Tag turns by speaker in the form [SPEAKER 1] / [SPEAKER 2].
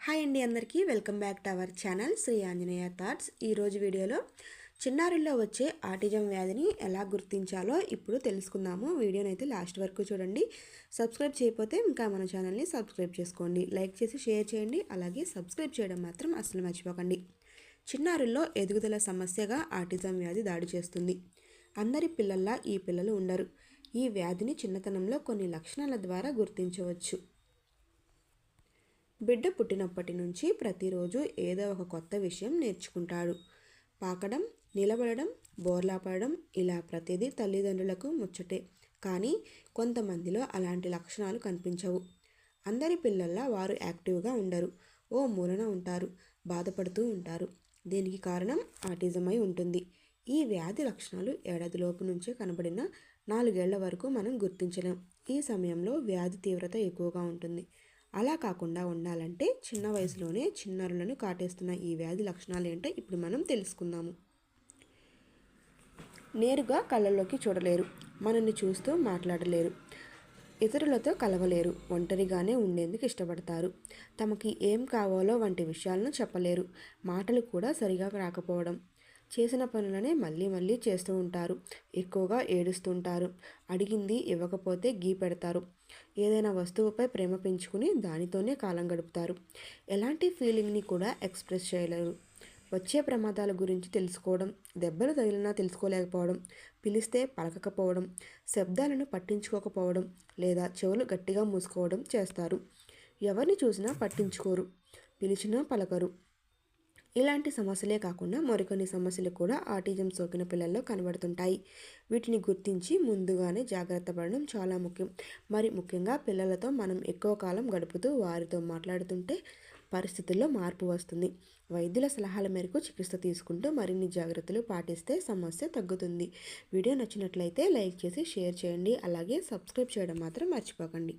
[SPEAKER 1] Hi అండి అందరికీ. Welcome back to our channel Sri Anjaneya thoughts. ఈరోజు వీడియోలో చిన్నారుల్లో వచ్చే ఆటిజం వ్యాధిని ఎలా గుర్తించాలో ఇప్పుడు తెలుసుకుందాము. వీడియోని అయితే లాస్ట్ వరకు చూడండి. సబ్స్క్రైబ్ చేయకపోతే ఇంకా మన ఛానల్ని సబ్స్క్రైబ్ చేసుకోండి. లైక్ చేసి షేర్ చేయండి. అలాగే సబ్స్క్రైబ్ చేయడం మాత్రం అసలు మర్చిపోకండి. చిన్నారుల్లో ఎదుగుదల సమస్యగా ఆటిజం వ్యాధి దాడి చేస్తుంది. అందరి పిల్లల్లా ఈ పిల్లలు ఉండరు. ఈ వ్యాధిని చిన్నతనంలో కొన్ని లక్షణాల ద్వారా గుర్తించవచ్చు. బిడ్డ పుట్టినప్పటి నుంచి ప్రతిరోజు ఏదో ఒక కొత్త విషయం నేర్చుకుంటాడు. పాకడం నిలబడడం బోర్లాపడడం ఇలా ప్రతిదీ తల్లిదండ్రులకు ముచ్చటే. కానీ కొంతమందిలో అలాంటి లక్షణాలు కనిపించవు. అందరి పిల్లల్లా వారు యాక్టివ్గా ఉండరు. ఓ మూలన ఉంటారు బాధపడుతూ ఉంటారు. దీనికి కారణం ఆటిజమై ఉంటుంది. ఈ వ్యాధి లక్షణాలు ఏడాదిలోపు నుంచే కనబడిన నాలుగేళ్ళ వరకు మనం గుర్తించలేం. ఈ సమయంలో వ్యాధి తీవ్రత ఎక్కువగా ఉంటుంది. అలా కాకుండా ఉండాలంటే చిన్న వయసులోనే చిన్నారులను కాటేస్తున్న ఈ వ్యాధి లక్షణాలు ఏంటో ఇప్పుడు మనం తెలుసుకుందాము. నేరుగా కళ్ళల్లోకి చూడలేరు మనల్ని చూస్తూ మాట్లాడలేరు ఇతరులతో కలవలేరు ఒంటరిగానే ఉండేందుకు ఇష్టపడతారు తమకి ఏం కావాలో వంటి విషయాలను చెప్పలేరు మాటలు కూడా సరిగా రాకపోవడం చేసిన పనులనే మళ్ళీ మళ్ళీ చేస్తూ ఉంటారు. ఎక్కువగా ఏడుస్తుంటారు. అడిగింది ఇవ్వకపోతే గీ పెడతారు. ఏదైనా వస్తువుపై ప్రేమ పెంచుకుని దానితోనే కాలం గడుపుతారు. ఎలాంటి ఫీలింగ్ని కూడా ఎక్స్ప్రెస్ చేయలేరు. వచ్చే ప్రమాదాల గురించి తెలుసుకోవడం దెబ్బలు తగిలినా తెలుసుకోలేకపోవడం పిలిస్తే పలకకపోవడం శబ్దాలను పట్టించుకోకపోవడం లేదా చెవులు గట్టిగా మూసుకోవడం చేస్తారు. ఎవరిని చూసినా పట్టించుకోరు. పిలిచినా పలకరు. ఇలాంటి సమస్యలే కాకుండా మరికొన్ని సమస్యలు కూడా ఆటిజం సోకిన పిల్లల్లో కనబడుతుంటాయి. వీటిని గుర్తించి ముందుగానే జాగ్రత్త పడడం చాలా ముఖ్యం. మరి ముఖ్యంగా పిల్లలతో మనం ఎక్కువ కాలం గడుపుతూ వారితో మాట్లాడుతుంటే పరిస్థితుల్లో మార్పు వస్తుంది. వైద్యుల సలహాల మేరకు చికిత్స తీసుకుంటూ మరిన్ని జాగ్రత్తలు పాటిస్తే సమస్య తగ్గుతుంది. వీడియో నచ్చినట్లయితే లైక్ చేసి షేర్ చేయండి. అలాగే సబ్స్క్రైబ్ చేయడం మాత్రం మర్చిపోకండి.